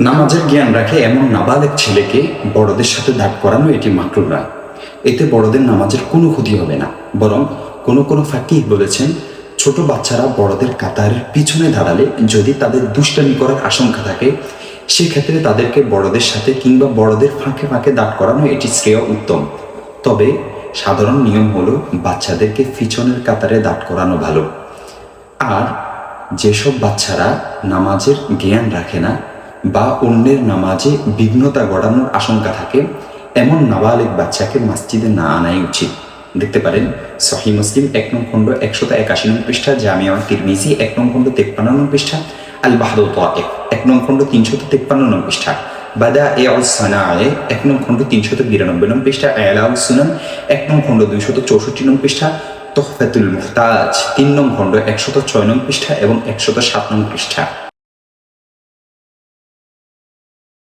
নামাজের জ্ঞান রাখে এমন নাবালেক ছেলেকে বড়দের সাথে দাঁড় করানো এটি মাকরুর এতে বড়দের নামাজের কোনো ক্ষতি হবে না। বরং কোনো কোনো ফাঁকি বলেছেন, ছোট বাচ্চারা বড়দের কাতারের পিছনে দাঁড়ালে যদি তাদের দুষ্টামি করার আশঙ্কা থাকে, সেক্ষেত্রে তাদেরকে বড়দের সাথে কিংবা বড়দের ফাঁকে ফাঁকে দাঁড় করানো এটি শ্রেয় উত্তম। তবে সাধারণ নিয়ম হলো বাচ্চাদেরকে পিছনের কাতারে দাঁড় করানো ভালো। আর যেসব বাচ্চারা নামাজের জ্ঞান রাখে না বা অন্যের নামাজে বিঘ্নতা ঘটানোর আশঙ্কা থাকে, এমন নাবালিক বাচ্চাকে মসজিদে না আনাই উচিত। দেখতে পারেন, সহি মুসলিম এক নং খণ্ড একশত একাশি নং পৃষ্ঠা, জামিয়া তিরমিজি এক নং খণ্ড তেপ্পান্ন নং পৃষ্ঠা, আল বাহাদুর এক এক নং খণ্ড তিনশত তেপ্পান্ন নং পৃষ্ঠা বাদা এ অল সানায়ে এক নং খণ্ড তিনশত বিরানব্বই নং পৃষ্ঠা এলাউ সুনান এক নং খণ্ড দুইশত চৌষট্টি নং পৃষ্ঠা, তোহফাতুল মুহতাজ তিন নং খণ্ড একশত ছয় নং পৃষ্ঠা এবং একশত সাত নং পৃষ্ঠা।